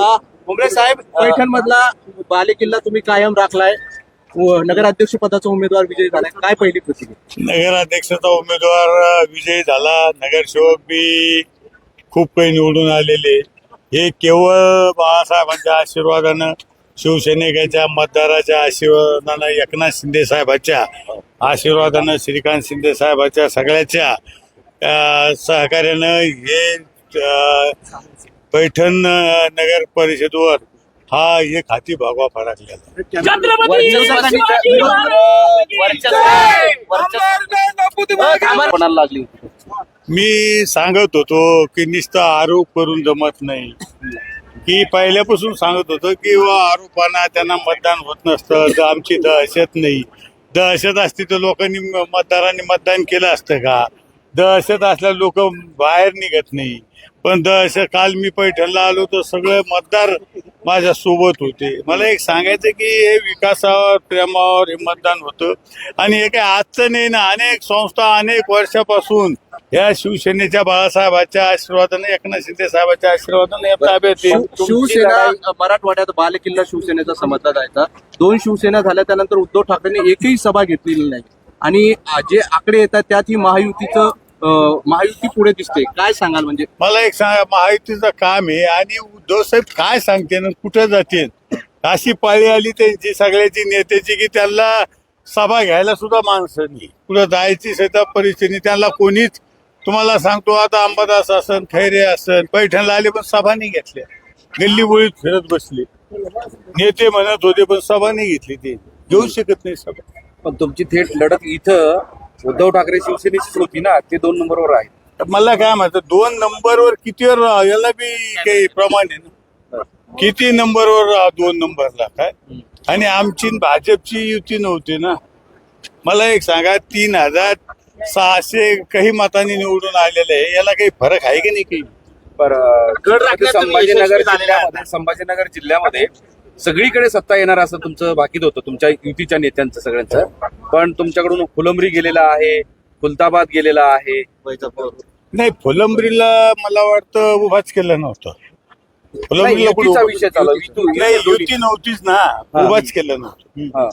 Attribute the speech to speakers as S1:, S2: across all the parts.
S1: हा, भुमरे साहेब पैठण मधला बालेकिल्ला तुम्ही कायम राखलाय. व नगराध्यक्ष पदाचा उमेदवार विजयी झालाय. काय पहिली प्रतिक्रिया?
S2: नगराध्यक्षाचा उमेदवार विजयी झाला. नगरसेवक बी खूप काही निवडून आलेले. हे केवळ बाळासाहेबांच्या आशीर्वादानं शिवसैनिकाच्या मतदाराच्या आशीर्वादानं एकनाथ शिंदे साहेबाच्या आशीर्वादानं श्रीकांत शिंदे साहेबाच्या सगळ्याच्या सहकार्यानं हे पैठण नगर परिषदेवर हा एक हाती भागवा फडकलेला? मी सांगत होतो की नुसतं आरोप करून जमत नाही. की पहिल्यापासून सांगत होतो की व आरोपांना त्यांना मतदान होत नसतं तर आमची दहशत नाही. दहशत असती तर लोकांनी मतदारांनी मतदान केलं असतं का? दहशत असल्या लोक बाहेर निघत नाही. पण दहशत काल मी पैठणला आलो तर सगळे मतदार माझ्या सोबत होते. मला एक सांगायचं की हे विकासावर प्रेमावर हे मतदान होतं. आणि हे काय आजचं नाही ना अनेक संस्था अनेक वर्षापासून या शिवसेनेच्या बाळासाहेबाच्या आशीर्वादाने एकनाथ शिंदे साहेबाच्या आशीर्वादाने ताब्यात
S1: शिवसेना मराठवाड्यात बालेकिल्ला शिवसेनेचा समजला जायचा दोन शिवसेना झाल्या त्यानंतर उद्धव ठाकरेंनी एकही सभा घेतलेली नाही. आणि जे आकडे येतात त्यात ही महायुतीचं महायुती पुढे दिसते. काय सांगाल म्हणजे?
S2: मला एक सांगा महायुतीचं काम आहे आणि उद्धव साहेब काय सांगते ना कुठं जाते अशी पाळी आली त्यांची सगळ्याची नेत्याची की त्यांना सभा घ्यायला सुद्धा माणसं नाही. कुठं जायची सुद्धा परिस्थिती. त्यांना कोणीच तुम्हाला सांगतो आता अंबादास असन खैरे असन पैठणला आले पण सभा नाही घेतल्या. गल्ली बोळीत फिरत बसले. नेते म्हणत होते पण सभा नाही घेतली ते. घेऊ शकत नाही सभा.
S3: पण तुमची थेट लढत इथं उद्धव ठाकरे शिवसेनेचीच होती ना ते दोन नंबरवर आहे
S2: तर मला काय म्हणतं दोन नंबरवर कितीवर राह- याला बी काही प्रमाण आहे ना? किती नंबरवर राह दोन नंबरला काय? आणि आमची न भाजपची युती नव्हती ना? मला एक सांगा तीन हजार सहाशे काही मतांनी निवडून आलेले आहे याला काही फरक आहे की नाही काही?
S1: राखण्यात तुम्ही
S3: संभाजीनगर
S1: झालेले आहात.
S3: जिल्ह्यामध्ये संभाजीनगर जिल्ह्यामध्ये सगळीकडे सत्ता येणार असं तुमचं बाकीत होतं तुमच्या युतीच्या नेत्यांचं सगळ्यांचं. पण तुमच्याकडून फुलंब्री गेलेला आहे खुलताबाद गेलेला आहे.
S2: नाही फुलंब्रीला मला वाटतं उभाच केलं नव्हतं.
S3: नाही,
S2: फुलंब्रीला
S3: युतीचा विषय चालू. युती-
S2: नाही
S3: युती-
S2: युती नव्हतीच ना.
S3: हा.
S2: उभाच केलं नव्हतं.
S3: हा.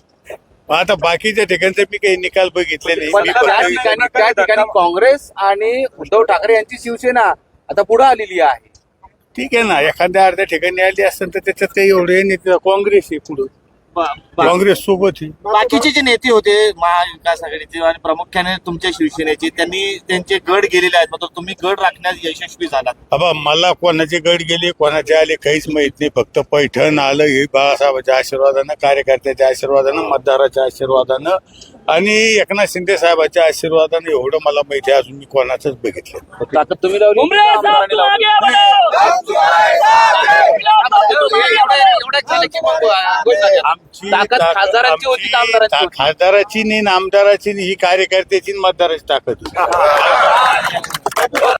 S2: आता बाकीच्या ठिकाणचे मी काही निकाल बघितले नाही.
S3: पण
S2: मी
S3: त्या
S2: फक्त-
S3: ठिकाणी त्या ठिकाणी काँग्रेस आणि उद्धव ठाकरे यांची शिवसेना आता पुढे आलेली आहे.
S2: ठीक आहे ना एखाद्या अर्ध्या ठिकाणी आली असेल तर त्याच्यात काही एवढे नाही तर काँग्रेस आहे पुढं. काँग्रेस सोबत
S1: बाकीचे जे नेते होते महाविकास आघाडीचे आणि प्रामुख्याने तुमच्या शिवसेनेचे त्यांनी त्यांचे गड गेलेले आहेत. मात्र तुम्ही गड राखण्यात यशस्वी झालात.
S2: बाबा मला कोणाचे गड गेले कोणाचे आले काहीच माहीत नाही. फक्त पैठण आलं हे बाळासाहेबाच्या आशीर्वादानं कार्यकर्त्याच्या आशीर्वादानं मतदाराच्या आशीर्वादानं आणि एकनाथ शिंदे साहेबाच्या आशीर्वादानं एवढं मला माहिती आहे. अजून मी कोणाचंच बघितलं
S3: तुम्ही लावली?
S2: आमची
S3: ताकद
S2: ताकद-
S3: खासदारांची होती का
S2: आमची
S3: आमदारांची
S2: ता-
S3: होती?
S2: खासदाराची नाही आमदाराची नाही ही कार्यकर्त्याची आणि मतदाराची ताकद होती